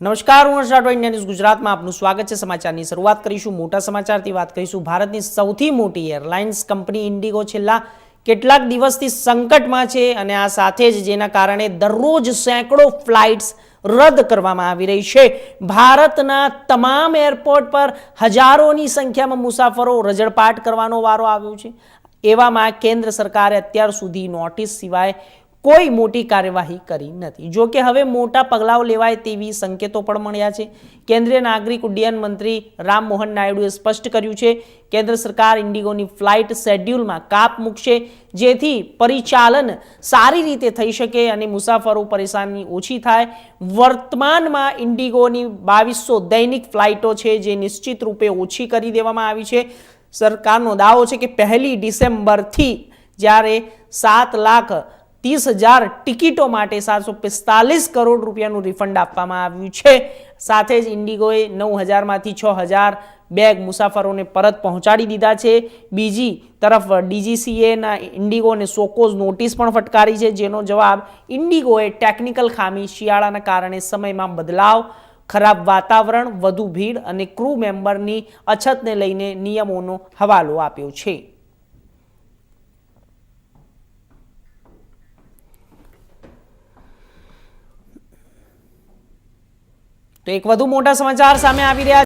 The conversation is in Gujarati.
નમસ્કાર, હું હર્ષ ઇન્ડિયા ગુજરાતમાં આપનું સ્વાગત છે. સમાચારની શરૂઆત કરીશું, મોટા સમાચારથી વાત કરીશું. ભારતની સૌથી મોટી એરલાઇન્સ કંપની ઇન્ડિગો છેલ્લા કેટલાક દિવસથી સંકટમાં છે અને આ સાથે જ જેના કારણે દરરોજ સેંકડો ફ્લાઇટ્સ રદ કરવામાં આવી રહી છે. ભારતના તમામ એરપોર્ટ પર હજારોની સંખ્યામાં મુસાફરો રજળપાટ કરવાનો વારો આવ્યો છે. એવામાં કેન્દ્ર સરકારે અત્યાર સુધી નોટિસ સિવાય કોઈ મોટી કાર્યવાહી કરી નથી. જો કે હવે મોટા પગલાઓ લેવાય તેવી સંકેતો પણ મળ્યા છે. કેન્દ્રીય નાગરિક ઉડ્ડયન મંત્રી રામમોહન નાયડુએ સ્પષ્ટ કર્યું છે, કેન્દ્ર સરકાર ઇન્ડિગોની ફ્લાઇટ શેડ્યુલમાં કાપ મૂકશે, જેથી પરિચાલન સારી રીતે થઈ શકે અને મુસાફરો પરેશાની ઓછી થાય. વર્તમાનમાં ઇન્ડિગોની બાવીસો દૈનિક ફ્લાઇટો છે જે નિશ્ચિત રૂપે ઓછી કરી દેવામાં આવી છે. સરકારનો દાવો છે કે પહેલી ડિસેમ્બરથી જ્યારે સાત લાખ ત્રીસ હજાર ટિકિટો માટે સાતસો પિસ્તાલીસ કરોડ રૂપિયાનું રિફંડ આપવામાં આવ્યું છે. સાથે જ ઇન્ડિગોએ નવ હજારમાંથી છ હજાર બેગ મુસાફરોને પરત પહોંચાડી દીધા છે. બીજી તરફ ડીજીસીએના ઇન્ડિગોને સોકોઝ નોટિસ પણ ફટકારી છે, જેનો જવાબ ઇન્ડિગોએ ટેકનિકલ ખામી શિયાળાના કારણે સમયમાં બદલાવ, ખરાબ વાતાવરણ, વધુ ભીડ અને ક્રૂ મેમ્બરની અછતને લઈને નિયમોનો હવાલો આપ્યો છે. તો એક વધુ મોટા સમાચાર સામે આવી રહ્યા